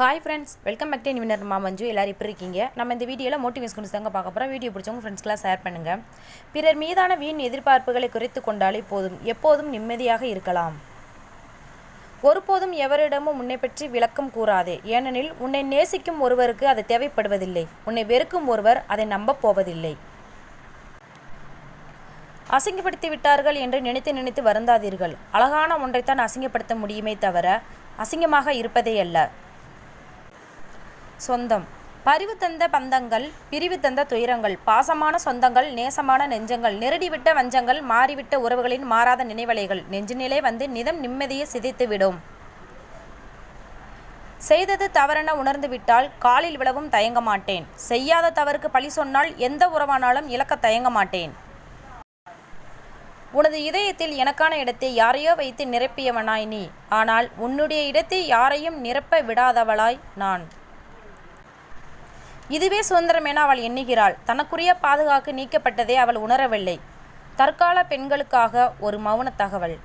Hi friends welcome back to நிவினர் மாமஞ்சு எல்லாரும் இப்படி இருக்கீங்க? நம்ம இந்த வீடியோவில் மோட்டிவேஷன் குறித்து தாங்க பார்க்க போகிறோம் வீடியோ பிடிச்சவங்க ஃப்ரெண்ட்ஸ்க்கெலாம் ஷேர் பண்ணுங்கள் பிறர் மீதான வீண் எதிர்பார்ப்புகளை குறைத்து கொண்டாலே போதும். எப்போதும் நிம்மதியாக இருக்கலாம். ஒருபோதும் எவரிடமும் உன்னை பற்றி விளக்கம் கூறாதே. ஏனெனில் உன்னை நேசிக்கும் ஒருவருக்கு அது தேவைப்படுவதில்லை. உன்னை வெறுக்கும் ஒருவர் அதை நம்பப் போவதில்லை. அசிங்கப்படுத்தி விட்டார்கள் என்று நினைத்து நினைத்து வருந்தாதீர்கள். அழகான ஒன்றைத்தான் அசிங்கப்படுத்த முடியுமே தவிர அசிங்கமாக இருப்பதே அல்ல. சொந்தம். பரிவு தந்த பந்தங்கள் பிரிவு தந்த துயரங்கள் பாசமான சொந்தங்கள் நேசமான நெஞ்சங்கள் நெருடிவிட்ட வஞ்சங்கள் மாறிவிட்ட உறவுகளின் மாறாத நினைவலைகள் நெஞ்சினிலே வந்து நிதம் நிம்மதியை சிதைத்துவிடும் செய்தது தவறென உணர்ந்துவிட்டால் காலில் விழவும் தயங்க மாட்டேன். செய்யாத தவறுக்கு பழி சொன்னால் எந்த உறவானாலும் இழக்க தயங்க மாட்டேன். உனது இதயத்தில் எனக்கான இடத்தை யாரையோ வைத்து நிரப்பியவனாய் நீ. ஆனால் உன்னுடைய இடத்தை யாரையும் நிரப்ப விடாதவளாய் நான். இதுவே சுதந்திரம் என அவள் எண்ணுகிறாள். தனக்குரிய பாதுகாப்பு நீக்கப்பட்டதை அவள் உணரவில்லை. தற்கால பெண்களுக்காக ஒரு மௌன தகவல்.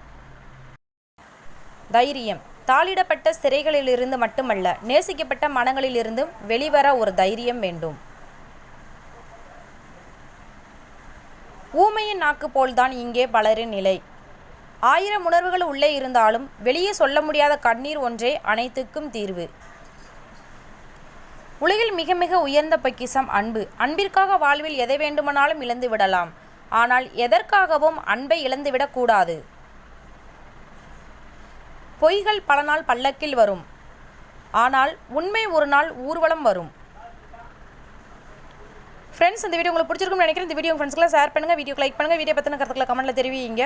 தைரியம். தாளிடப்பட்ட சிறைகளிலிருந்து மட்டுமல்ல நேசிக்கப்பட்ட மனங்களிலிருந்தும் வெளிவர ஒரு தைரியம் வேண்டும். ஊமையின் நாக்கு போல்தான் இங்கே பலரின் நிலை. ஆயிரம் உணர்வுகள் உள்ளே இருந்தாலும் வெளியே சொல்ல முடியாத கண்ணீர் ஒன்றே அனைத்துக்கும் தீர்வு. உலகில் மிக மிக உயர்ந்த பொக்கிஷம் அன்பு. அன்பிற்காக வாழ்வில் எதை வேண்டுமானாலும் இழந்து விடலாம். ஆனால் எதற்காகவும் அன்பை இழந்துவிடக்கூடாது பொய்கள் பல நாள் பல்லக்கில் வரும். ஆனால் உண்மை ஒரு நாள் ஊர்வலம் வரும். ஃப்ரெண்ட்ஸ் இந்த வீடியோ உங்களுக்கு பிடிச்சிருக்கும்னு நினைக்கிறேன். இந்த வீடியோ ஃப்ரெண்ட்ஸ்க்குலாம் ஷேர் பண்ணுங்கள் வீடியோ லைக் பண்ணுங்கள் வீடியோ பற்றின கருத்துக்களை கமெண்ட்டில் தெரிவிங்க.